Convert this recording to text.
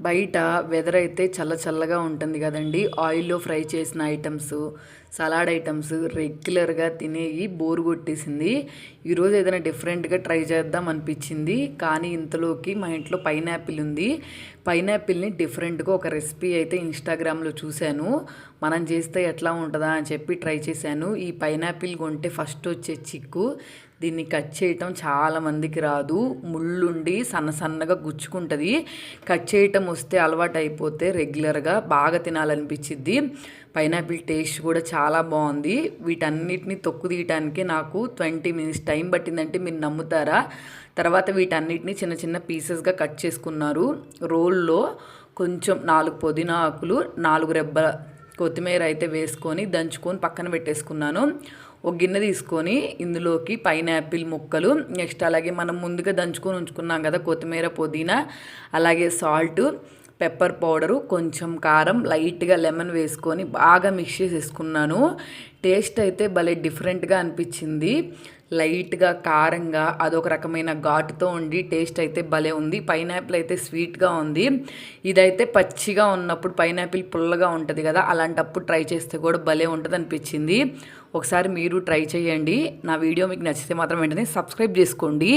బయట వెదర్ అయితే చల్ల చల్లగా ఉంటుంది కదండి. ఆయిల్లో ఫ్రై చేసిన ఐటమ్స్ సలాడ్ ఐటమ్స్ రెగ్యులర్గా తినేవి బోర్ కొట్టేసింది. ఈరోజు ఏదైనా డిఫరెంట్గా ట్రై చేద్దాం అనిపించింది. కానీ ఇంతలోకి మా ఇంట్లో పైనాపిల్ ఉంది. పైనాపిల్ని డిఫరెంట్గా ఒక రెసిపీ అయితే ఇన్స్టాగ్రామ్లో చూశాను. మనం చేస్తే ఎట్లా ఉంటుందా అని చెప్పి ట్రై చేశాను. ఈ పైనాపిల్ కొంటే ఫస్ట్ వచ్చే చిక్కు. దీన్ని కట్ చేయటం చాలా మందికి రాదు. ముళ్ళుండి సన్న సన్నగా గుచ్చుకుంటుంది. కట్ చేయటం వస్తే అలవాటు అయిపోతే రెగ్యులర్గా బాగా తినాలనిపించిద్ది పైనాపిల్ టేస్ట్ కూడా చాలా బాగుంది వీటన్నిటిని తొక్కు తీయటానికి నాకు ట్వంటీ మినిట్స్ టైం పట్టిందంటే మీరు నమ్ముతారా? తర్వాత వీటన్నిటిని చిన్న చిన్న పీసెస్గా కట్ చేసుకున్నారు. రోల్లో కొంచెం నాలుగు పుదీనా ఆకులు నాలుగు రెబ్బల కొత్తిమీర అయితే వేసుకొని దంచుకొని పక్కన పెట్టేసుకున్నాను. ఒక గిన్నె తీసుకొని ఇందులోకి పైనాపిల్ ముక్కలు నెక్స్ట్ అలాగే మనం ముందుగా దంచుకొని ఉంచుకున్నాం కదా కొత్తిమీర పుదీనా అలాగే సాల్ట్ పెప్పర్ పౌడరు కొంచెం కారం లైట్గా లెమన్ వేసుకొని బాగా మిక్స్ చేసేసుకున్నాను. టేస్ట్ అయితే భలే డిఫరెంట్గా అనిపించింది. లైట్గా కారంగా అదొక రకమైన ఘాటుతో ఉండి టేస్ట్ అయితే భలే ఉంది. పైనాపిల్ అయితే స్వీట్గా ఉంది. ఇదైతే పచ్చిగా ఉన్నప్పుడు పైనాపిల్ పుల్లగా ఉంటుంది కదా అలాంటప్పుడు ట్రై చేస్తే కూడా భలే ఉంటుంది అనిపించింది ఒకసారి మీరు ట్రై చేయండి. నా వీడియో మీకు నచ్చితే మాత్రం వెంటనే సబ్స్క్రైబ్ చేసుకోండి.